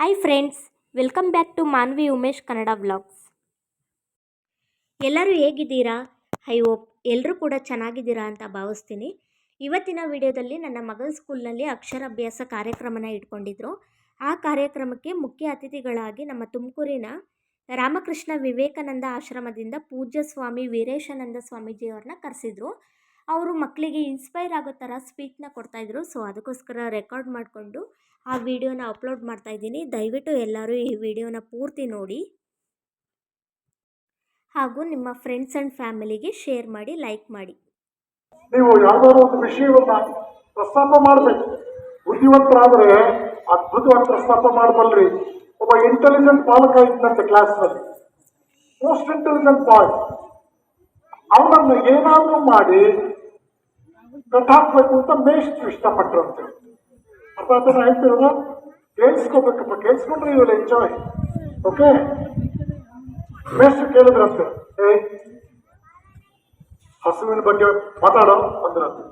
Hi friends welcome back to Manvi Umesh Kannada vlogs ಎಲ್ಲರೂ ಹೇಗಿದ್ದೀರಾ? I hope ಎಲ್ಲರೂ ಕೂಡ ಚೆನ್ನಾಗಿದ್ದೀರಾ ಅಂತ ಭಾವಿಸ್ತೀನಿ. ಇವತ್ತಿನ ವಿಡಿಯೋದಲ್ಲಿ ನನ್ನ ಮಗನ ಸ್ಕೂಲ್ನಲ್ಲಿ ಅಕ್ಷರಾಭ್ಯಾಸ ಕಾರ್ಯಕ್ರಮನ ಇಟ್ಕೊಂಡಿದ್ರು. ಆ ಕಾರ್ಯಕ್ರಮಕ್ಕೆ ಮುಖ್ಯ ಅತಿಥಿಗಳಾಗಿ ನಮ್ಮ ತುಮಕೂರಿನ ರಾಮಕೃಷ್ಣ ವಿವೇಕಾನಂದ ಆಶ್ರಮದಿಂದ ಪೂಜ್ಯ ಸ್ವಾಮಿ ವೀರೇಶಾನಂದ ಸ್ವಾಮೀಜಿಯವ್ರನ್ನ ಕರೆಸಿದ್ರು. ಅವರು ಮಕ್ಕಳಿಗೆ ಇನ್ಸ್ಪೈರ್ ಆಗೋ ಥರ ಸ್ಪೀಚ್ನ ಕೊಡ್ತಾಯಿದ್ರು ಸೊ ಅದಕ್ಕೋಸ್ಕರ ರೆಕಾರ್ಡ್ ಮಾಡಿಕೊಂಡು ಆ ವಿಡಿಯೋನ ಅಪ್ಲೋಡ್ ಮಾಡ್ತಾ ಇದ್ದೀನಿ. ದಯವಿಟ್ಟು ಎಲ್ಲರೂ ಈ ವಿಡಿಯೋನ ಪೂರ್ತಿ ನೋಡಿ. ಹಾಗೂ ನಿಮ್ಮ ಫ್ರೆಂಡ್ಸ್ ಆ್ಯಂಡ್ ಫ್ಯಾಮಿಲಿಗೆ ಶೇರ್ ಮಾಡಿ ಲೈಕ್ ಮಾಡಿ. ನೀವು ಯಾವುದಾದ್ರು ಒಂದು ವಿಷಯವನ್ನ ಪ್ರಸ್ತಾಪ ಮಾಡಬೇಕು. ಬುದ್ಧಿವಂತರಾದ್ರೆ ಅದ್ಭುತವಾಗಿ ಪ್ರಸ್ತಾಪ ಮಾಡಬಲ್ರಿ. ಒಬ್ಬ ಇಂಟೆಲಿಜೆಂಟ್ ಬಾಲಕ ಇದ್ದಂತೆ ಕ್ಲಾಸ್ನಲ್ಲಿ ಮೋಸ್ಟ್ ಇಂಟೆಲಿಜೆಂಟ್ ಬಾಯ್ ಅವನನ್ನು ಏನಾದರೂ ಮಾಡಿ ಕಟ್ಟಾಕ್ಬೇಕು ಅಂತ ಮೇಷ್ಟ್ರು ಇಷ್ಟಪಟ್ರಂತೆ ಅರ್ಥ ಆಯ್ತಾ ನಾ ಹೇಳ್ತಿರೋದು ಕೇಳಿಸ್ಕೋಬೇಕಪ್ಪ ಕೇಳಿಸ್ಕೊಂಡ್ರೆ ಯು ಎಂಜಾಯ್ ಓಕೆ ಮೇಷ್ಟ್ರು ಕೇಳಿದ್ರಂತೆ ಏ, ಹಸುವಿನ ಬಗ್ಗೆ ಮಾತಾಡೋ? ಅಂದ್ರಂತೆ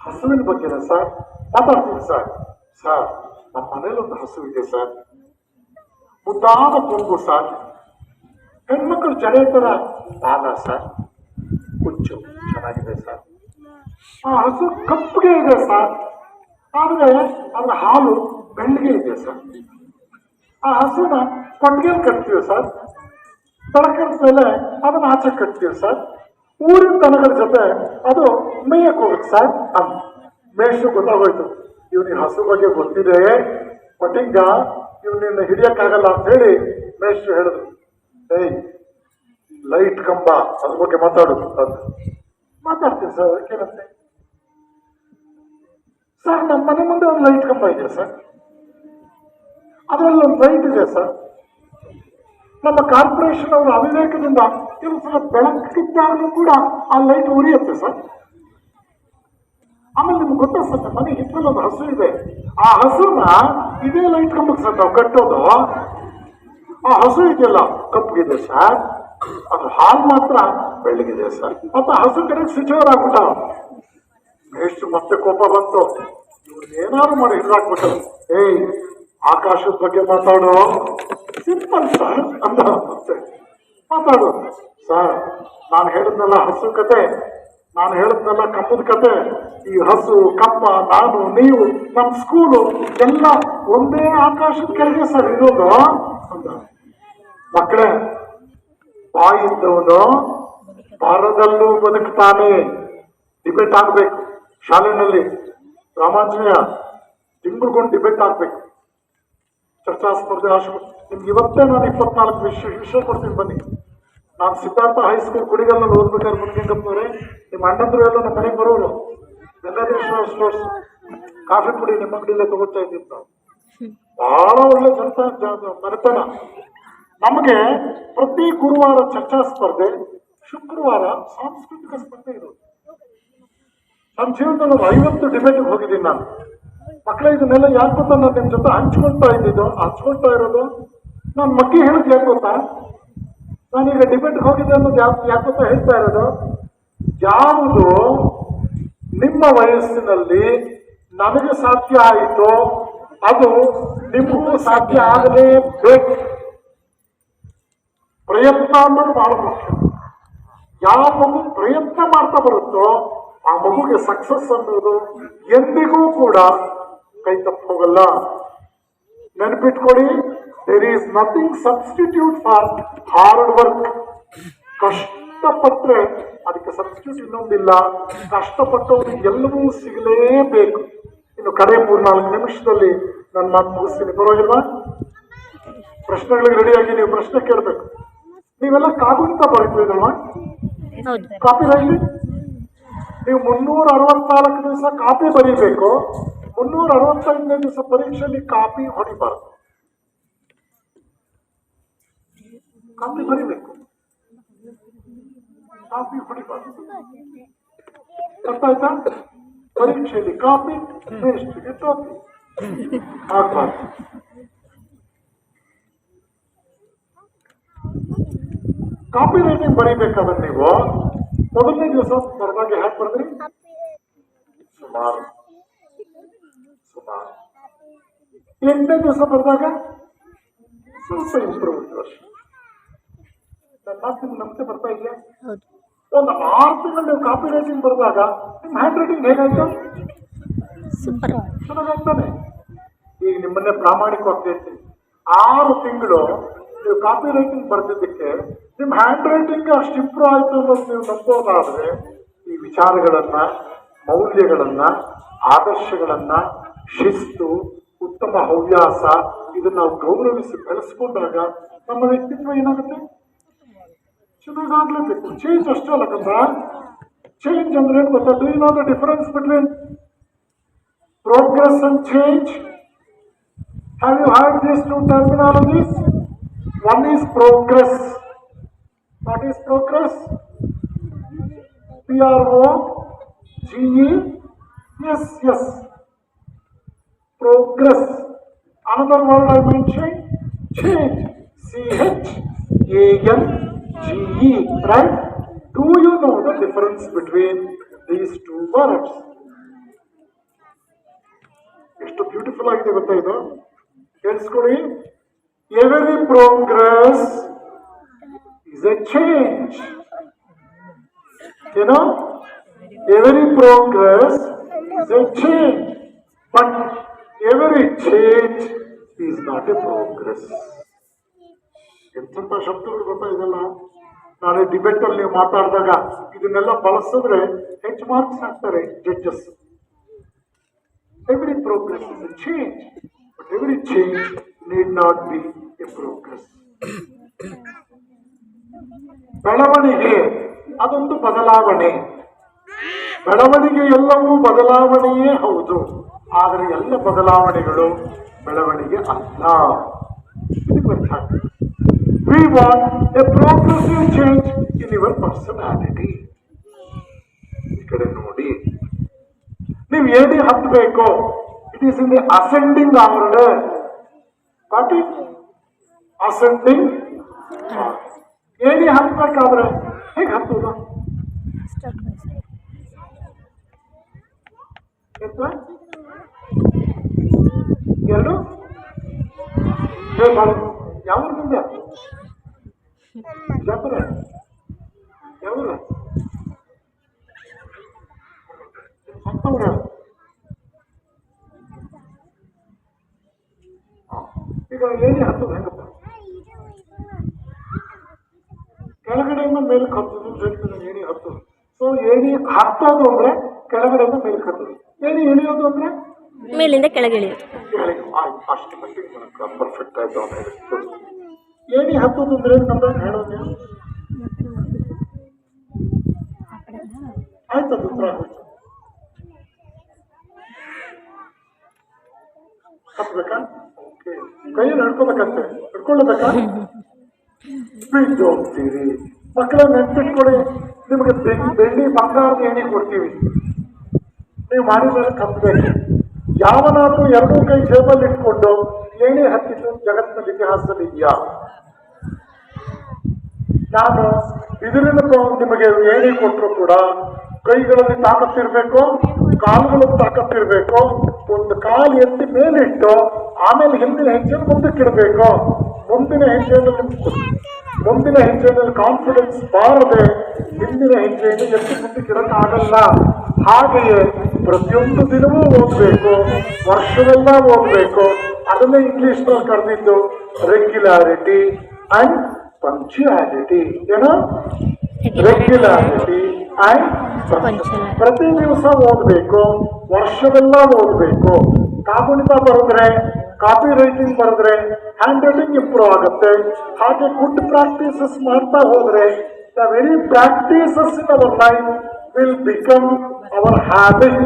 ಹಸುವಿನ ಬಗ್ಗೆನಾ ಸರ್ ಮಾತಾಡ್ತೀನಿ ಸರ್ ಸರ್ ನಮ್ಮ ಮನೇಲಿ ಒಂದು ಹಸು ಇದೆ ಸರ್ ಮುದ್ದಾದ ಕೊಂಬು ಸರ್ ಹೆಣ್ಮಕ್ಳು ಜಡೆ ಥರ ಬಾಲ ಸರ್ ಹುಚ್ಚು, ಚೆನ್ನಾಗಿದೆ ಸರ್ ಆ ಹಸು ಕಪ್ಪಗೆ ಇದೆ ಸರ್. ಆದರೆ ಅದರ ಹಾಲು ಬೆಳ್ಳಗೆ ಇದೆ ಸರ್. ಆ ಹಸುನ ಕೊಟ್ಟಿಗೆಲ್ ಕಟ್ತೀವಿ ಸರ್. ತಳಕದ ಮೇಲೆ ಅದನ್ನ ಆಚೆ ಕಟ್ತೀವಿ ಸರ್. ಊರಿನ ದನಗಳ ಜೊತೆ ಅದು ಮೇಯಕ್ಕೆ ಹೋಗುತ್ತೆ ಸರ್. ಅಂತ ಮೇಷು ಗೊತ್ತಾಗೋಯ್ತು, ಇವನಿಗೆ ಹಸು ಬಗ್ಗೆ ಗೊತ್ತಿದೆ. ಕೊಟ್ಟಿಂಗ ಇವನಿನ್ನ ಹಿಡಿಯಕ್ಕಾಗಲ್ಲ ಅಂತ ಹೇಳಿ ಮೇಷ್ಟ್ರು ಹೇಳಿದ್ರು. ಏಯ್, ಲೈಟ್ ಕಂಬ ಅದ್ರ ಬಗ್ಗೆ ಮಾತಾಡು ಅಂತ. ಮಾತಾಡ್ತೀನಿ ಸರ್ ಅದಕ್ಕೇನಂತೆ ಸರ್ ನಮ್ಮ ಮನೆ ಮುಂದೆ ಒಂದು ಲೈಟ್ ಕಂಬ ಇದೆ ಸರ್ ಅದರಲ್ಲಿ ಒಂದು ಲೈಟ್ ಇದೆ ಸರ್ ನಮ್ಮ ಕಾರ್ಪೊರೇಷನ್ ಅವರ ಅವಿವೇಕದಿಂದ ಕೆಲವು ಸಲ ಬೆಳಕಿದ್ದಾಗಲೂ ಕೂಡ ಆ ಲೈಟ್ ಉರಿಯುತ್ತೆ ಸರ್ ಆಮೇಲೆ ನಿಮ್ಗೆ ಗೊತ್ತಾ ಸರ್ ನಮ್ಮ ಮನೆ ಹಿತ್ತಲ್ಲಿ ಒಂದು ಹಸು ಇದೆ. ಆ ಹಸುನ ಇದೇ ಲೈಟ್ ಕಂಬಕ್ಕೆ ಸರ್ ನಾವು ಕಟ್ಟೋದು. ಆ ಹಸು ಇದೆಯಲ್ಲ, ಕಪ್ಪಗಿದೆ ಸರ್ ಅದು ಹಾಲು ಮಾತ್ರ ಬೆಳ್ಳಗಿದೆ ಸರ್ ಮತ್ತು ಹಸು ಕಡೆ ಸ್ವಿಚ್ ಓವರ್ ಆಗ್ಬಿಟ್ಟ ಎಷ್ಟು ಮತ್ತೆ ಕೋಪ ಬಂತು? ಏನಾದ್ರು ಮಾಡಿ ಹಿಡಿದಾಕ್ಬಿಟ್ಟು ಏಯ್, ಆಕಾಶದ ಬಗ್ಗೆ ಮಾತಾಡು. ಸಿಂಪಲ್ ಸರ್ ಮತ್ತೆ. ಮಾತಾಡು. ಸರ್ ನಾನು ಹೇಳಿದ್ನಲ್ಲ ಹಸು ಕತೆ. ನಾನು ಹೇಳಿದ್ನಲ್ಲ ಕಪ್ಪದ ಕತೆ. ಈ ಹಸು ಕಪ್ಪ ನಾನು, ನೀವು ನಮ್ಮ ಸ್ಕೂಲು ಎಲ್ಲ ಒಂದೇ ಆಕಾಶದ ಕೆಳಗೆ ಸರ್ ಇರೋದು. ಅಂದ. ಮಕ್ಕಳೇ ಬಾಯಿದ್ದವನು ಭಾರದಲ್ಲೂ ಬದುಕ್ತಾನೆ. ಡಿಬೇಟ್ ಆಗ್ಬೇಕು. ಶಾಲೆನಲ್ಲಿ ರಾಮಾಂಜನೇಯ ತಿಂಗಳಿಗೊಂದು ಡಿಬೇಟ್ ಹಾಕ್ಬೇಕು ಚರ್ಚಾ ಸ್ಪರ್ಧೆ ಆಶು ನಿಮ್ಗೆ ಇವತ್ತೇ ನಾನು ಇಪ್ಪತ್ನಾಲ್ಕು ವಿಷಯ ವಿಷಯ ಕೊಡ್ತೀನಿ ಬನ್ನಿ. ನಾನು ಸಿದ್ಧಾರ್ಥ ಹೈಸ್ಕೂಲ್ ಕುಡಿಗಲ್ನಲ್ಲಿ ಓದ್ಬೇಕಾದ್ರೆ ಮುನ್ಗಂಗಪ್ಪನವ್ರೆ ನಿಮ್ಮ ಅಣ್ಣಂದ್ರು ಎಲ್ಲ ನಮ್ಮ ಮನೆಗೆ ಬರೋರು. ಗಂಗಾಧರೇಶ್ವರ ಸ್ಟೋರ್ಸ್ ಕಾಫಿ ಪುಡಿ ನಿಮ್ಮ ಅಂಗಡಿಯಲ್ಲೇ ತಗೋತಾ ಇದ್ದೀವಿ ನಾವು. ಬಹಳ ಒಳ್ಳೆ ಜ- ಮನೆತನ. ನಮಗೆ ಪ್ರತಿ ಗುರುವಾರ ಚರ್ಚಾ ಸ್ಪರ್ಧೆ, ಶುಕ್ರವಾರ ಸಾಂಸ್ಕೃತಿಕ ಸ್ಪರ್ಧೆ ಇರೋದು. ನನ್ನ ಜೀವನದಲ್ಲಿ ಐವತ್ತು ಡಿಬೇಟ್ಗೆ ಹೋಗಿದ್ದೀನಿ ನಾನು. ಮಕ್ಕಳ ಇದನ್ನೆಲ್ಲ ಯಾಕೆ ಗೊತ್ತಾ ನಾನು ನಿಮ್ಮ ಜೊತೆ ಹಂಚ್ಕೊಳ್ತಾ ಇದ್ದಿದ್ದು, ಹಂಚ್ಕೊಳ್ತಾ ಇರೋದು? ನಾನು ಮಕ್ಕಳು ಹೇಳಿದ್ ಯಾಕೆ ಗೊತ್ತಾ? ನಾನೀಗ ಡಿಬೇಟ್ಗೆ ಹೋಗಿದ್ದೆ ಅನ್ನೋದು ಯಾಕೆ ಯಾಕೆ ಗೊತ್ತಾ ಹೇಳ್ತಾ ಇರೋದು? ಯಾವುದು ನಿಮ್ಮ ವಯಸ್ಸಿನಲ್ಲಿ ನನಗೆ ಸಾಧ್ಯ ಆಯಿತು, ಅದು ನಿಮಗೂ ಸಾಧ್ಯ ಆಗಲೇಬೇಕು. ಪ್ರಯತ್ನ ಅನ್ನೋದು ಬಹಳ ಮುಖ್ಯ. ಯಾವ ಪ್ರಯತ್ನ ಮಾಡ್ತಾ ಬರುತ್ತೋ ಆ ಮಗುಗೆ ಸಕ್ಸಸ್ ಅನ್ನೋದು ಎಂದಿಗೂ ಕೂಡ ಕೈ ತಪ್ಪು ಹೋಗಲ್ಲ. ನೆನಪಿಟ್ಕೊಳ್ಳಿ there is nothing substitute for hard work ಕಷ್ಟಪಟ್ಟರೆ ಅದಕ್ಕೆ ಸಬ್ಸ್ಟಿಟ್ಯೂಟ್ ಇನ್ನೊಂದಿಲ್ಲ ಕಷ್ಟಪಟ್ಟವ್ರಿಗೆ ಎಲ್ಲವೂ ಸಿಗಲೇಬೇಕು. ಇನ್ನು ಕಡೆ ಮೂರ್ನಾಲ್ಕು ನಿಮಿಷದಲ್ಲಿ ನನ್ನ ಮಾತು ಮುಗಿಸ್ತೀನಿ. ಪರವಾಗಿಲ್ವಾ ಪ್ರಶ್ನೆಗಳಿಗೆ ರೆಡಿಯಾಗಿ ನೀವು ಪ್ರಶ್ನೆ ಕೇಳಬೇಕು. ನೀವೆಲ್ಲ ಕಾಗುಣಿತ ಬರೀತೀರಲ್ವಾ ಹೌದು. ಕಾಪಿ ರೈಲಿ ನೀವು ಮುನ್ನೂರ ಅರವತ್ನಾಲ್ಕು ದಿವಸ ಕಾಪಿ ಬರೀಬೇಕು. ಮುನ್ನೂರ ಅರವತ್ತೈದನೇ ದಿವಸ ಪರೀಕ್ಷೆಯಲ್ಲಿ ಕಾಪಿ ಹೊಡಿಬಾರ್ದು. ಕಾಪಿ ಬರೀಬೇಕು. ಕಾಪಿ ಹೊಡಿಬಾರ್ದು. ಆಯ್ತಾ? ಪರೀಕ್ಷೆಯಲ್ಲಿ ಕಾಪಿ ವೇಸ್ಟ್ಗೆ ಟೋಪಿ ಆಗ್ಬಾರ್ದು. ಕಾಪಿ ರೈಟಿಂಗ್ ಬರೀಬೇಕಾದ್ರೆ ನೀವು ಮೊದಲನೇ ದಿವಸ ಬರೆದಾಗ ಹ್ಯಾಕ್ ಬರೆದ್ರಿ? ಸುಮಾರು. ಸುಮಾರು ಎಂಟನೇ ದಿವಸ ಬರೆದಾಗ ಸ್ವಲ್ಪ ಇಂಪ್ರೂವ್ ಅಷ್ಟೇ ನನ್ನ ನಮ್ಗೆ ಬರ್ತಾ ಇದೆಯಾ? ಒಂದು ಆರು ತಿಂಗಳು ನೀವು ಕಾಪಿ ರೈಟಿಂಗ್ ಬರೆದಾಗ ನಿಮ್ಮ ಹ್ಯಾಂಡ್ ರೈಟಿಂಗ್ ಹೇಗಾಯ್ತು? ಸೂಪರ್ ಚೆನ್ನಾಗಾಗ್ತಾನೆ. ಈಗ ನಿಮ್ಮನ್ನೇ ಪ್ರಾಮಾಣಿಕವಾಗಿ ಹೇಳ್ತೀನಿ. ಆರು ತಿಂಗಳು ನೀವು ಕಾಪಿ ರೈಟಿಂಗ್ ಬರ್ತಿದ್ದಕ್ಕೆ ನಿಮ್ಮ ಹ್ಯಾಂಡ್ ರೈಟಿಂಗ್ ಅಷ್ಟು ಇಂಪ್ರೂವ್ ಆಯ್ತು ಅನ್ನೋದು ನೀವು ನಂಬೋದಾದರೆ ಈ ವಿಚಾರಗಳನ್ನು, ಮೌಲ್ಯಗಳನ್ನು, ಆದರ್ಶಗಳನ್ನು, ಶಿಸ್ತು, ಉತ್ತಮ ಹವ್ಯಾಸ ಇದನ್ನು ನಾವು ಗೌರವಿಸಿ ಬೆಳೆಸ್ಕೊಂಡಾಗ ನಮ್ಮ ವ್ಯಕ್ತಿತ್ವ ಏನಾಗುತ್ತೆ? ಚೆನ್ನಾಗಾಗ್ಲೇಬೇಕು ಚೇಂಜ್ ಅಷ್ಟೇ ಅಲ್ಲ ಕಂದ ಚೇಂಜ್ ಅಂದ್ರೆ ಏನು ಗೊತ್ತಾ? Do no difference between progress and change have you had these two terminologies one is progress. What is progress? P R O G E. Yes, yes. Progress. Another word I mentioned change. C H A N G E. Right? Do you know the difference between these two words? ಎಷ್ಟು beautiful ಆಗಿದೆ ಗೊತ್ತಾ ಇದು ಕೇಳಿಸ್ಕೊಳ್ಳಿ every progress is a You know, every ಪ್ರೋಗ್ರೆಸ್ is a change, but every change is not a progress ಎಂತೆಂಥ ಶಬ್ದಗಳು ಗೊತ್ತಾ ಇದೆಲ್ಲ ನಾಳೆ ಡಿಬೇಟ್ ಅಲ್ಲಿ ನೀವು ಮಾತಾಡಿದಾಗ ಇದನ್ನೆಲ್ಲ ಬಳಸಿದ್ರೆ ಹೆಚ್ಚು ಮಾರ್ಕ್ಸ್ ಹಾಕ್ತಾರೆ judges every progress is a change but every change need not be a progress. ಬೆಳವಣಿಗೆ, ಅದೊಂದು ಬದಲಾವಣೆ. ಬೆಳವಣಿಗೆ ಎಲ್ಲವೂ ಬದಲಾವಣೆಯೇ ಹೌದು. ಆದರೆ ಎಲ್ಲ ಬದಲಾವಣೆಗಳು ಬೆಳವಣಿಗೆ ಅಲ್ಲ. We want a progressive change in your personality ಈ ಕಡೆ ನೋಡಿ. ನೀವು ಏನೇ ಹತ್ತಬೇಕು it is in the ascending order but it ascending ಏಣಿ ಹತ್ಬೇಕಾದ್ರೆ ಹೇಗೆ ಹತ್ತುದು ಎತ್ತ? ಎರಡು ಯಾವ ಊರಿಂದ ಬಿಜಾಪುರ ಯಾವ ಸ್ವಂತ ಊರ ಈಗ ಏಣಿ ಹತ್ತದು ಹೆಂಗಪ್ಪ ಕೆಳಗಡೆಯಿಂದ ಮೇಲೆ ಹತ್ತದು ಅಂತ ಹೇಳ್ತೀನಿ ಏಣಿ ಹತ್ತೋದು. ಸೊ ಏಣಿ ಹತ್ತೋದು ಅಂದ್ರೆ ಕೆಳಗಡೆಯಿಂದ ಮೇಲೆ ಹತ್ತೋದು ಏಣಿ ಇಳಿಯೋದು ಅಂದ್ರೆ? ಮೇಲಿಂದ ಕೆಳಗೆ ಇಳಿಯೋದು. ಆಯ್ತು ಅಷ್ಟು ಮಟ್ಟಿಗೆ ನನಗೆ ಪರ್ಫೆಕ್ಟ್ ಆಯ್ತು ಏಣಿ ಹತ್ತೋದು ಅಂದ್ರೆ ನಮ್ಮ ಹೇಳೋದು ನೀವು? ಆಯ್ತು ಅದು ಉತ್ತರ ಹತ್ಬೇಕಾ? ಓಕೆ ಕೈಯಲ್ಲಿ ಹಿಡ್ಕೋಬೇಕಂತೆ ಹಿಡ್ಕೊಳ್ಳಬೇಕಾ? ಬಿದ್ದು ಹೋಗ್ತೀರಿ. ಮಕ್ಕಳ ನೆನ್ಪಿಟ್ಕೊಳ್ಳಿ. ನಿಮಗೆ ಬೆಳ್ಳಿ ಬಂಗಾರದ ಎಣ್ಣೆ ಕೊಡ್ತೀವಿ. ನೀವು ಮಾಡಿದರೆ ತಪ್ಪಬೇಕು. ಯಾವನಾದ್ರೂ ಎರಡೂ ಕೈ ಜೇಬಲ್ಲಿ ಇಟ್ಕೊಂಡು ಏಣಿ ಹತ್ತಿದ್ದು ಜಗತ್ತಿನ ಇತಿಹಾಸದಲ್ಲಿ ಇದೆಯಾ? ನಾನು ಇದರಿಂದ ನಿಮಗೆ ಏಣಿ ಕೊಟ್ಟರು ಕೂಡ ಕೈಗಳಲ್ಲಿ ತಾಕತ್ತಿರ್ಬೇಕು, ಕಾಲುಗಳಲ್ಲಿ ತಾಕತ್ತಿರ್ಬೇಕು, ಒಂದು ಕಾಲು ಎತ್ತಿ ಮೇಲಿಟ್ಟು ಆಮೇಲೆ ಹಿಂದಿನ ಹೆಜ್ಜೆಯನ್ನು ಮುಂದಕ್ಕೆ ಇಡಬೇಕು. ಮುಂದಿನ ಹೆಜ್ಜೆಯಲ್ಲಿ ಮುಂದಿನ ಹೆಜ್ಜೆಯಲ್ಲಿ ಕಾನ್ಫಿಡೆನ್ಸ್ ಬಾರದೆ ಹಿಂದಿನ ಹೆಜ್ಜೆಯನ್ನು ಎತ್ತಿ ಮುಂದಕ್ಕೆ ಆಗಲ್ಲ ಹಾಗೆಯೇ ಪ್ರತಿಯೊಂದು ದಿನವೂ ಓದಬೇಕು ವರ್ಷವೆಲ್ಲ ಓದಬೇಕು. ಅದನ್ನೇ ಇಂಗ್ಲಿಷ್ನಲ್ಲಿ ಕರೆದಿದ್ದು ರೆಗ್ಯುಲಾರಿಟಿ ಆ್ಯಂಡ್ ಪಂಕ್ಚುಯಾಲಿಟಿ ಏನೋ? ರೆಗ್ಯುಲಾರಿಟಿ ಅಂಡ್ ಪ್ರತಿ ದಿವಸ ಓದಬೇಕು, ವರ್ಷವೆಲ್ಲ ಓದಬೇಕು. ಕಾಗುಣಿತ ಬರೆದ್ರೆ, ಕಾಪಿ ರೈಟಿಂಗ್ ಬರೆದ್ರೆ ಹ್ಯಾಂಡ್ ರೈಟಿಂಗ್ ಇಂಪ್ರೂವ್ ಆಗುತ್ತೆ. ಹಾಗೆ ಗುಡ್ ಪ್ರಾಕ್ಟೀಸಸ್ ಮಾಡ್ತಾ ಹೋದ್ರೆ the very practices in our life will become our habit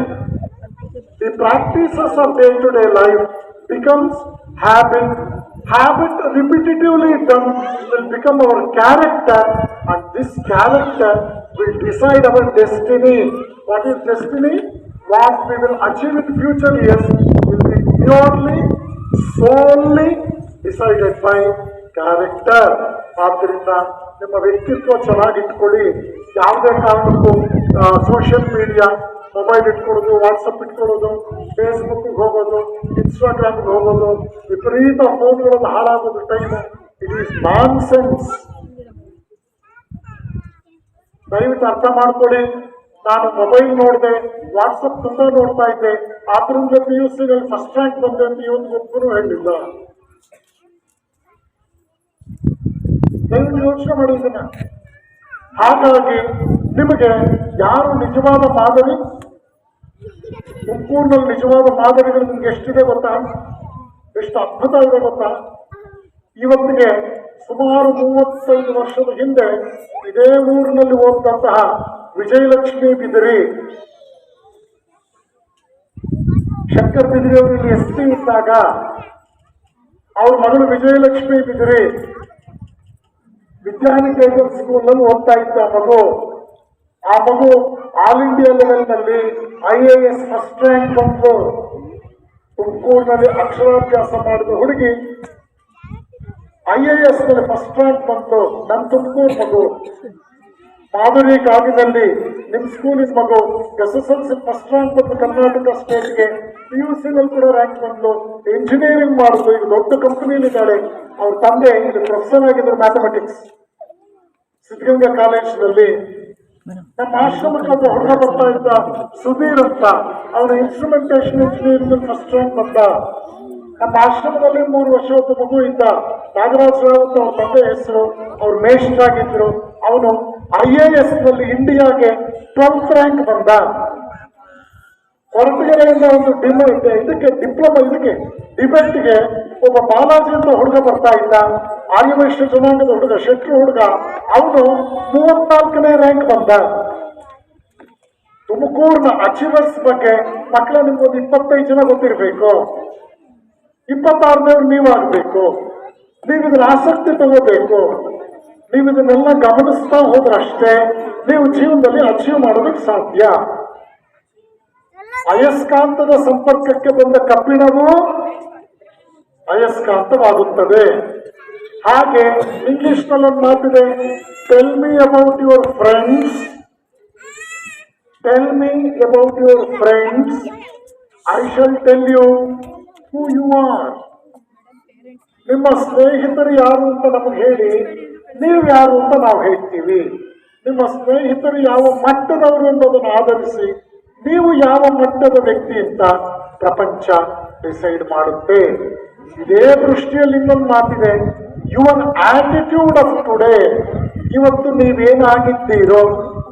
the practices of day to day life becomes habit. Habit repetitively done will become our character and this character will decide our destiny. What is destiny? What we will achieve in future years will be purely, solely decided by character. ಆದ್ದರಿಂದ ನಿಮ್ಮ ವ್ಯಕ್ತಿತ್ವ ಚೆನ್ನಾಗಿಟ್ಕೊಳ್ಳಿ ಯಾವುದೇ ಕಾರಣಕ್ಕೂ social media mobile ಇಟ್ಕೊಳ್ಳೋದು WhatsApp ಇಟ್ಕೊಳ್ಳೋದು ಫೇಸ್ಬುಕ್ಗೆ ಹೋಗೋದು ಇನ್ಸ್ಟಾಗ್ರಾಮ್ಗೆ ಹೋಗೋದು, ವಿಪರೀತ ಫೋನ್ಗಳಲ್ಲಿ ಹಾಳಾಗೋದು time it is nonsense ದಯವಿಟ್ಟು ಅರ್ಥ ಮಾಡ್ಕೊಳ್ಳಿ. ನಾನು ಮೊಬೈಲ್ ನೋಡಿದೆ ವಾಟ್ಸಪ್ ತುಂಬ ನೋಡ್ತಾ ಇದ್ದೆ. ಆದ್ರಿಂದ ಪಿ ಯು ಸಿನಲ್ಲಿ ಫಸ್ಟ್ ರ್ಯಾಂಕ್ ಬಂದೆ ಅಂತ ಇವತ್ತು ಹೇಳಿಲ್ಲ. ದಯವಿಟ್ಟು ಯೋಚನೆ ಮಾಡಿದ್ದೀನಿ ಹಾಗಾಗಿ ನಿಮಗೆ ಯಾರು ನಿಜವಾದ ಮಾದರಿ? ತುಮಕೂರಿನಲ್ಲಿ ನಿಜವಾದ ಮಾದರಿಗಳು ನಿಮ್ಗೆ ಎಷ್ಟಿದೆ ಗೊತ್ತಾ? ಎಷ್ಟು ಅದ್ಭುತ ಇದೆ ಗೊತ್ತಾ? ಇವತ್ತಿಗೆ ಸುಮಾರು ಮೂವತ್ತೈದು ವರ್ಷದ ಹಿಂದೆ ಇದೇ ಊರಿನಲ್ಲಿ ಓದಿದಂತಹ ವಿಜಯಲಕ್ಷ್ಮಿ ಬಿದಿರಿ. ಶಂಕರ್ ಬಿದಿರಿ ಅವರು ಇಲ್ಲಿ ಎಸ್ ಪಿ ಇದ್ದಾಗ, ಅವ್ರ ಮಗಳು ವಿಜಯಲಕ್ಷ್ಮಿ ಬಿದಿರಿ ವಿದ್ಯಾನಿಕೇತನ್ ಸ್ಕೂಲ್ನಲ್ಲಿ ಓದ್ತಾ ಆ ಮಗು ಆ ಮಗು all India ಲೆವೆಲ್ನಲ್ಲಿ I A S first rank ಬಂದು ತುಮಕೂರಿನಲ್ಲಿ ಅಕ್ಷರಾಭ್ಯಾಸ ಮಾಡಿದ ಹುಡುಗಿ ಐ ಎ ಎಸ್ನಲ್ಲಿ ಫಸ್ಟ್ ರ್ಯಾಂಕ್ ಬಂತು ನನ್ನ ತುಮಕೂರು ಮಗು. ಮಾಧುರಿ ಕಾಗಿನಲ್ಲಿ ನಿಮ್ ಸ್ಕೂಲಿನ ಮಗು. S S L C first rank ಬಂದು ಕರ್ನಾಟಕ ಸ್ಟೇಟ್ಗೆ ಪಿ ಯು ನಲ್ಲಿ ಕೂಡ ರ್ಯಾಂಕ್ ಬಂದು ಇಂಜಿನಿಯರಿಂಗ್ ಮಾಡಿದ್ರು ಈಗ ದೊಡ್ಡ ಕಂಪನಿಯಲ್ಲಿ ಇದ್ದಾಳೆ. ಅವ್ರ ತಂದೆ ಇಲ್ಲಿ ಪ್ರೊಫೆಸರ್ ಆಗಿದ್ರು ಮ್ಯಾಥಮೆಟಿಕ್ಸ್ ಸಿದ್ಧಗಂಗಾ ಕಾಲೇಜಿನಲ್ಲಿ ನಮ್ಮ ಆಶ್ರಮಕ್ಕೆ ಒಬ್ಬ ಬರ್ತಾ ಇದ್ದ, ಸುಧೀರ್ ಅಂತ. ಅವನ ಇನ್ಸ್ಟ್ರೂಮೆಂಟೇಶನ್ ಇಂಜಿನಿಯರಿಂಗ್ ಫಸ್ಟ್ ರ್ಯಾಂಕ್ ಬಂದ. ನಮ್ಮ ಆಶ್ರಮದಲ್ಲಿ ಮೂರು ವರ್ಷ ಒಬ್ಬ ಮಗು ಇದ್ದ. ನಾಗರಾಜ್ ರಾವ್ ಅಂತ ಅವ್ರ ತಂದೆ ಹೆಸರು. ಅವ್ರು ಮೇಷ್ಟ್ರಾಗಿದ್ರು. ಅವನು ಐ ಎ ಎಸ್ನಲ್ಲಿ ಇಂಡಿಯಾಗೆ ಟ್ವೆಲ್ತ್ ರ್ಯಾಂಕ್ ಬಂದ. ಹೊರಟುಗೆರೆಯಿಂದ ಒಂದು ಇದೆ. ಇದಕ್ಕೆ ಡಿಪ್ಲೊಮಾ ಇದಕ್ಕೆ ಡಿಬೇಟ್ಗೆ ಒಬ್ಬ ಬಾಲಾಜಿ ಅಂತ ಹುಡುಗ ಬರ್ತಾ ಇದ್ದ. ಆರ್ಯವೈಶ್ಯ ಜನಾಂಗದ ಹುಡುಗ ಶೆಟ್ರು ಹುಡುಗ. ಅವನು ಮೂವತ್ನಾಲ್ಕನೇ ರ್ಯಾಂಕ್ ಬಂದ. ತುಮಕೂರಿನ ಅಚೀವರ್ಸ್ ಬಗ್ಗೆ ಮಕ್ಕಳ ನಿಮ್ಗೊಂದು ಇಪ್ಪತ್ತೈದು ಜನ ಗೊತ್ತಿರಬೇಕು. ಇಪ್ಪತ್ತಾರನೇವ್ರು ನೀವಾಗಬೇಕು. ನೀವು ಇದ್ರ ಆಸಕ್ತಿ ತಗೋಬೇಕು. ನೀವು ಇದನ್ನೆಲ್ಲ ಗಮನಿಸ್ತಾ ಹೋದ್ರಷ್ಟೇ ನೀವು ಜೀವನದಲ್ಲಿ ಅಚೀವ್ ಮಾಡೋದಕ್ಕೆ ಸಾಧ್ಯ. ಅಯಸ್ಕಾಂತದ ಸಂಪರ್ಕಕ್ಕೆ ಬಂದ ಕಬ್ಬಿಣವು ಅಯಸ್ಕಾಂತವಾಗುತ್ತದೆ ಹಾಗೆ ಇಂಗ್ಲಿಷ್ನಲ್ಲಿ ಮಾತಿದೆ tell me about your friends tell me about your friends I shall tell you who you are ನಿಮ್ಮ ಸ್ನೇಹಿತರು ಯಾರು ಅಂತ ನಮಗೆ ಹೇಳಿ, ನೀವು ಯಾರು ಅಂತ ನಾವು ಹೇಳ್ತೀವಿ. ನಿಮ್ಮ ಸ್ನೇಹಿತರು ಯಾವ ಮಟ್ಟದವರು ಎಂಬುದನ್ನು ಆಧರಿಸಿ ನೀವು ಯಾವ ಮಟ್ಟದ ವ್ಯಕ್ತಿ ಅಂತ ಪ್ರಪಂಚ ಡಿಸೈಡ್ ಮಾಡುತ್ತೆ? ಇದೇ ದೃಷ್ಟಿಯಲ್ಲಿ ಇನ್ನೊಂದು ಮಾತಿದೆ. ಯುವರ್ ಆಟಿಟ್ಯೂಡ್ ಆಫ್ ಟುಡೇ ಇವತ್ತು ನೀವೇನಾಗಿದ್ದೀರೋ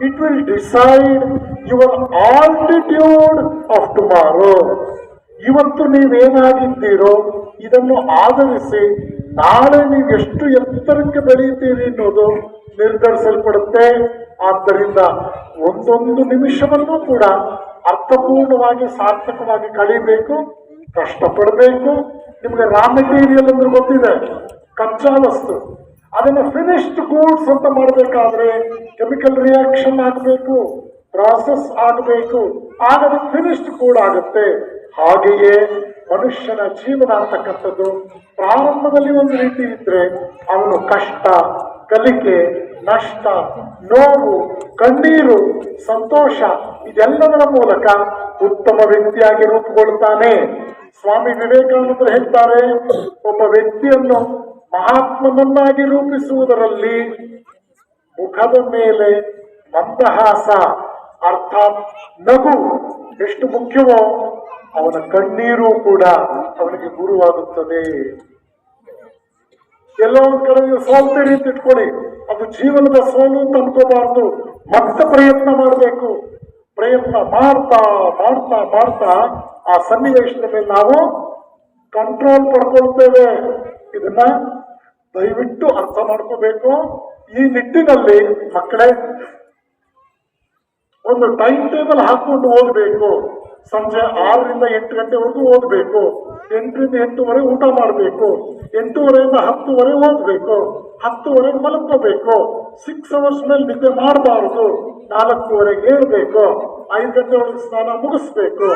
it will decide your altitude of tomorrow ಇವತ್ತು ನೀವೇನಾಗಿದ್ದೀರೋ, ಇದನ್ನು ಆಧರಿಸಿ ನಾಳೆ ನೀವು ಎಷ್ಟು ಎತ್ತರಕ್ಕೆ ಬೆಳೆಯುತ್ತೀರಿ ಅನ್ನೋದು ನಿರ್ಧರಿಸಲ್ಪಡುತ್ತೆ. ಆದ್ದರಿಂದ ಒಂದೊಂದು ನಿಮಿಷವನ್ನು ಕೂಡ ಅರ್ಥಪೂರ್ಣವಾಗಿ, ಸಾರ್ಥಕವಾಗಿ ಕಳೀಬೇಕು, ಕಷ್ಟಪಡಬೇಕು. ನಿಮಗೆ ರಾ ಮೆಟೀರಿಯಲ್ ಅಂದ್ರೆ ಗೊತ್ತಿದೆ ಕಚ್ಚಾ ವಸ್ತು ಅದನ್ನು ಫಿನಿಶ್ಡ್ ಗೂಡ್ಸ್ ಅಂತ ಮಾಡಬೇಕಾದ್ರೆ ಕೆಮಿಕಲ್ ರಿಯಾಕ್ಷನ್ ಆಗಬೇಕು ಪ್ರಾಸೆಸ್ ಆಗಬೇಕು. ಆಗ ಅದು ಫಿನಿಶ್ಡ್ ಕೂಡ ಆಗುತ್ತೆ. ಹಾಗೆಯೇ ಮನುಷ್ಯನ ಜೀವನ ಅಂತಕ್ಕಂಥದ್ದು ಪ್ರಾರಂಭದಲ್ಲಿ ಒಂದು ರೀತಿ ಇದ್ರೆ ಅವನು ಕಷ್ಟ ಕಲಿಕೆ, ನಷ್ಟ, ನೋವು, ಕಣ್ಣೀರು, ಸಂತೋಷ, ಇದೆಲ್ಲದರ ಮೂಲಕ ಉತ್ತಮ ವ್ಯಕ್ತಿಯಾಗಿ ರೂಪುಗೊಳ್ಳುತ್ತಾನೆ. ಸ್ವಾಮಿ ವಿವೇಕಾನಂದರು ಹೇಳ್ತಾರೆ, ಒಬ್ಬ ವ್ಯಕ್ತಿಯನ್ನು ಮಹಾತ್ಮನನ್ನಾಗಿ ರೂಪಿಸುವುದರಲ್ಲಿ ಮುಖದ ಮೇಲೆ ಮಂದಹಾಸ, ಅರ್ಥಾತ್ ನಗು ಎಷ್ಟು ಮುಖ್ಯವೋ ಅವನ ಕಣ್ಣೀರು ಕೂಡ ಅವನಿಗೆ ಗುರುವಾಗುತ್ತದೆ. ಎಲ್ಲೋ ಒಂದ್ ಕಡೆ ನೀವು ಸೋಲ್ತೀರಿ ಅಂತ ಇಟ್ಕೊಳ್ಳಿ ಅದು ಜೀವನದ ಸೋಲು ಅಂತ ಅನ್ಕೋಬಾರ್ದು. ಮತ್ತೆ ಪ್ರಯತ್ನ ಮಾಡಬೇಕು. ಪ್ರಯತ್ನ ಮಾಡ್ತಾ ಮಾಡ್ತಾ ಮಾಡ್ತಾ ಆ ಸನ್ನಿವೇಶದ ಮೇಲೆ ನಾವು ಕಂಟ್ರೋಲ್ ಪಡ್ಕೊಳ್ತೇವೆ. ಇದನ್ನ ದಯವಿಟ್ಟು ಅರ್ಥ ಮಾಡ್ಕೋಬೇಕು. ಈ ನಿಟ್ಟಿನಲ್ಲಿ ಮಕ್ಕಳೇ, ಒಂದು ಟೈಮ್ ಟೇಬಲ್ ಹಾಕೊಂಡು ಓದಬೇಕು. ಸಂಜೆ ಆರರಿಂದ ಎಂಟು ಗಂಟೆವರೆಗೂ ಓದಬೇಕು. ಎಂಟರಿಂದ ಎಂಟೂವರೆ ಊಟ ಮಾಡಬೇಕು. ಎಂಟೂವರೆಯಿಂದ ಹತ್ತುವರೆ ಓದಬೇಕು. ಹತ್ತುವರೆಗೆ ಮಲಗಬೇಕು ಸಿಕ್ಸ್ ಅವರ್ಸ್ ಮೇಲೆ ನಿದ್ದೆ ಮಾಡಬಾರದು. ನಾಲ್ಕೂವರೆಗೆ ಏಳಬೇಕು. ಐದು ಗಂಟೆವರೆಗೆ ಸ್ನಾನ ಮುಗಿಸ್ಬೇಕು.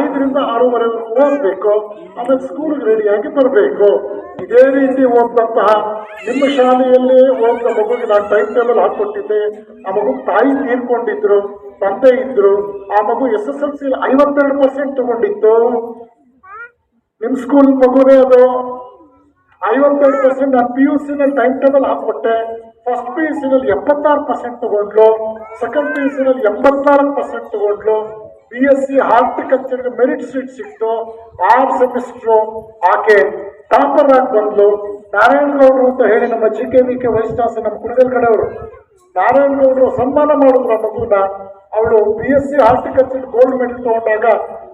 ಐದರಿಂದ ಆರೂವರೆವರೆಗೂ ಓದಬೇಕು. ಆಮೇಲೆ ಸ್ಕೂಲ್ಗೆ ರೆಡಿಯಾಗಿ ಬರಬೇಕು. ಇದೇ ರೀತಿ ಓದಿದಂತಹ ನಿಮ್ಮ ಶಾಲೆಯಲ್ಲಿ ಓದಿದ ಮಗುಗೆ ನಾನು ಟೈಮ್ ಟೇಬಲ್ ಹಾಕ್ಕೊಟ್ಟಿದ್ದೆ. ಆ ಮಗು ತಾಯಿ ತೀರ್ಕೊಂಡಿದ್ರು. ತಂದೆ ಇದ್ರು, ಆ ಮಗು ಎಸ್ ಎಸ್ ಎಲ್ ಸಿ ಐವತ್ತೆರಡು ಪರ್ಸೆಂಟ್ ತಗೊಂಡಿತ್ತು. ನಿಮ್ ಸ್ಕೂಲ್ ಮಗುನೇ ಅದು. ಐವತ್ತೆರಡು ಪರ್ಸೆಂಟ್ ನಾನು ಪಿ ಯು ನಲ್ಲಿ ಟೈಮ್ ಟೇಬಲ್ ಹಾಕ್ಬಿಟ್ಟೆ. ಫಸ್ಟ್ ಪಿ ಯು ನಲ್ಲಿ ಎಪ್ಪತ್ತಾರು ಪರ್ಸೆಂಟ್ ತಗೊಂಡ್ಲು. ಸೆಕೆಂಡ್ ಪಿ ಯು ನಲ್ಲಿ ಎಂಬತ್ನಾಲ್ಕು ಪರ್ಸೆಂಟ್ ತಗೊಂಡ್ಲು. ಬಿ ಎಸ್ ಸಿ ಹಾರ್ಟಿಕಲ್ಚರ್ಗೆ ಮೆರಿಟ್ ಸೀಟ್ ಸಿಕ್ತು. ಆರು ಸೆಮಿಸ್ಟ್ರು ಆಕೆ ಟಾಪರ್ ಆಗಿ ಬಂದ್ಲು. ನಾರಾಯಣಗೌಡರು ಅಂತ ಹೇಳಿ ನಮ್ಮ G K V K vice chancellor ನಮ್ಮ ಕುಣಗಲ್ ಕಡೆಯವರು ನಾರಾಯಣಗೌಡರು ಸನ್ಮಾನ ಮಾಡಿದ್ರು ಆ ಮಗುನ ಅವಳು B S C horticulture gold medal ತಗೊಂಡಾಗ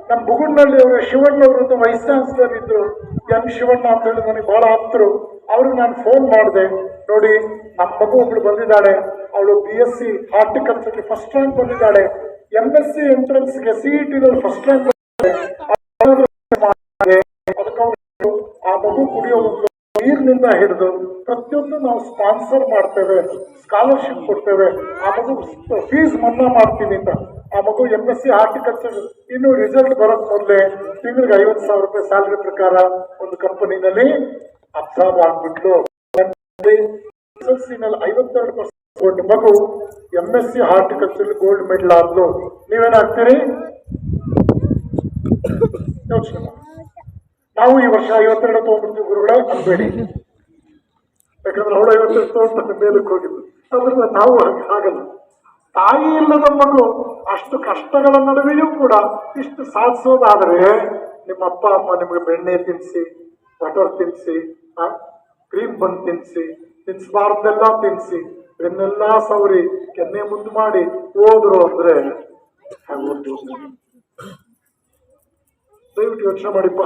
ನಮ್ಮ ಬುಗುಡ್ನಳ್ಳಿ ಅವರು ಶಿವಣ್ಣ ಅವರು ವೈಸ್ ಚಾನ್ಸಲರ್ ಇದ್ರು. ಎಂ ಶಿವಣ್ಣ ಅಂತ ಹೇಳಿ ನನಗೆ ಬಹಳ ಆಪ್ತರು. ಅವ್ರಿಗೆ ನಾನು ಫೋನ್ ಮಾಡಿದೆ. ನೋಡಿ, ನಮ್ಮ ಮಗು ಒಬ್ಳು ಬಂದಿದ್ದಾಳೆ. ಅವಳು ಬಿ ಎಸ್ ಸಿ ಹಾರ್ಟಿಕಲ್ಚರ್ಗೆ ಫಸ್ಟ್ ರ್ಯಾಂಕ್ ಬಂದಿದ್ದಾಳೆ. ಎಂ ಎಸ್ ಸಿ ಎಂಟ್ರೆನ್ಸ್ಗೆ ಸಿ ಇ ಫಸ್ಟ್ ರ್ಯಾಂಕ್ ಅದಕ್ಕೆ ನೀರಿನಿಂದ ಹಿಡಿದು ಪ್ರತಿಯೊಂದು ನಾವು ಸ್ಪಾನ್ಸರ್ ಮಾಡ್ತೇವೆ ಸ್ಕಾಲರ್ಶಿಪ್ ಕೊಡ್ತೇವೆ, ಆ ಮಗು ಫೀಸ್ ಮನ್ನಾ ಮಾಡ್ತೀನಿ ಅಂತ, ಆ ಮಗು ಎಂ ಎಸ್ ಸಿ ಹಾರ್ಟಿಕಲ್ಚರ್ ಇನ್ನು ರಿಸಲ್ಟ್ ಬರೋದು ಮೊದಲೇ ತಿಂಗಳಿಗೆ ಐವತ್ತು ಸಾವಿರ ರೂಪಾಯಿ ಸ್ಯಾಲರಿ ಪ್ರಕಾರ ಒಂದು ಕಂಪನಿನಲ್ಲಿ ಅಬ್ಸಾರ್ಬ್ ಆಗ್ಬಿಟ್ಲು. ನಲ್ಲಿ ಐವತ್ತೆರಡು ಪರ್ಸೆಂಟ್ ಮಗು M S C horticulture gold medal ಆದ್ಲು. ನೀವೇನಾಗ್ತೀರಿ? ನಾವು ಈ ವರ್ಷ ಐವತ್ತೆರಡು ತಗೊಂಡ್ಬಿಡ್ತೀವಿ ಗುರುಗಳೇ, ಅನ್ಬೇಡಿ. ಯಾಕಂದ್ರೆ ಅವಳು ಐವತ್ತೆರಡು ತಗೊಂಡು ಮೇಲಕ್ಕೆ ಹೋಗಿದ್ದು. ಅದರಿಂದ ನಾವು ಆಗಲ್ಲ ತಾಯಿ ಇಲ್ಲದ ಮಗು, ಅಷ್ಟು ಕಷ್ಟಗಳ ನಡುವೆಯೂ ಕೂಡ ಇಷ್ಟು ಸಾಧಿಸೋದಾದರೆ ನಿಮ್ಮ ಅಪ್ಪ, ಅಮ್ಮ ನಿಮಗೆ ಬೆಣ್ಣೆ ತಿನ್ನಿಸಿ ಬಟರ್ ತಿನ್ನಿಸಿ ಕ್ರೀಮ್ ಬಂದು ತಿನ್ನಿಸಿ ತಿನ್ನಿಸಬಾರ್ದೆಲ್ಲ ತಿನ್ನಿಸಿ ಬೆನ್ನೆಲ್ಲ ಸವರಿ ಕೆನ್ನೆ ಮುಂದೆ ಮಾಡಿ ಹೋದ್ರು ಅಂದ್ರೆ. ದಯವಿಟ್ಟು ಯೋಚನೆ ಮಾಡಿಪ್ಪ.